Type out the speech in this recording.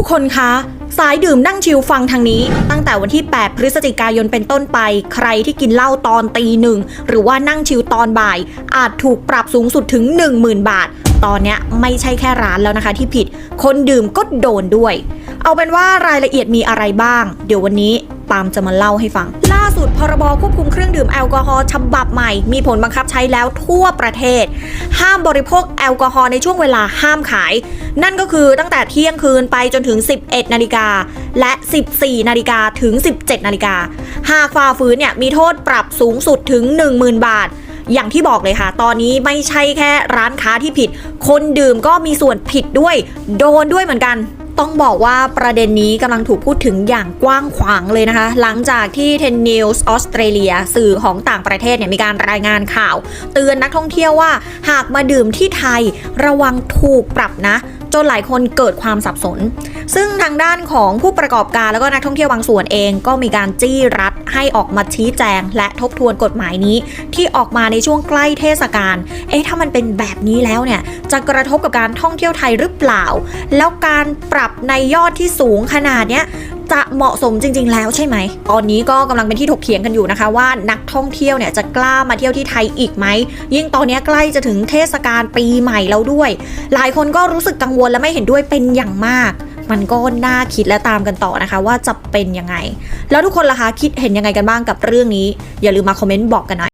ทุกคนคะ สายดื่มนั่งชิลฟังทางนี้ ตั้งแต่วันที่ 8 พฤศจิกายนเป็นต้นไป ใครที่กินเหล้าตอนตีหนึ่ง หรือว่านั่งชิลตอนบ่าย อาจถูกปรับสูงสุดถึง 10,000 บาท ตอนนี้ไม่ใช่แค่ร้านแล้วนะคะที่ผิด คนดื่มก็โดนด้วย เอาเป็นว่ารายละเอียดมีอะไรบ้าง เดี๋ยววันนี้ปามจะมาเล่าให้ฟังล่า สุดพรบควบคุมเครื่องดื่มแอลกอฮอล์ฉบับใหม่ มีผลบังคับใช้แล้วทั่วประเทศ ห้ามบริโภคแอลกอฮอล์ในช่วงเวลาห้ามขาย นั่นก็คือตั้งแต่เที่ยงคืนไปจนถึง 11 นาฬิกา และ 14 นาฬิกาถึง 17 นาฬิกา หากฝ่าฝืนเนี่ยมีโทษปรับสูงสุดถึง 10,000 บาทอย่างที่บอกเลยค่ะ ตอนนี้ไม่ใช่แค่ร้านค้าที่ผิด คนดื่มก็มีส่วนผิดด้วย โดนด้วยเหมือนกัน ต้องบอกว่าประเด็นนี้กำลังถูกพูดถึงอย่างกว้างขวางเลยนะคะ หลังจากที่10 News ออสเตรเลียสื่อของต่างประเทศเนี่ยมีการรายงานข่าว เตือนนักท่องเที่ยวว่า หากมาดื่มที่ไทยระวังถูกปรับนะจนหลายคนเกิดความสับสน ซึ่งทางด้านของผู้ประกอบการแล้วก็นักท่องเที่ยวบางส่วนเองก็มีการจี้รัฐให้ออกมาชี้แจง และทบทวนกฎหมายนี้ ที่ออกมาในช่วงใกล้เทศกาล เอ๊ะถ้ามันเป็นแบบนี้แล้วเนี่ยจะกระทบกับการท่องเที่ยวไทยหรือเปล่า แล้วการปรับในยอดที่สูงขนาดเนี้ย จะเหมาะสมจริง ๆ แล้วใช่ไหม ตอนนี้ก็กำลังเป็นที่ถกเถียงกันอยู่นะคะ ว่านักท่องเที่ยวเนี่ยจะกล้ามาเที่ยวที่ไทยอีกไหม ยิ่งตอนนี้ใกล้จะถึงเทศกาลปีใหม่แล้วด้วย หลายคนก็รู้สึกกังวลและไม่เห็นด้วยเป็นอย่างมากมันก็น่าคิดและตามกันต่อนะคะ ว่าจะเป็นยังไง แล้วทุกคนล่ะคะคิดเห็นยังไงกันบ้างกับเรื่องนี้ อย่าลืมมาคอมเมนต์บอกกันหน่อย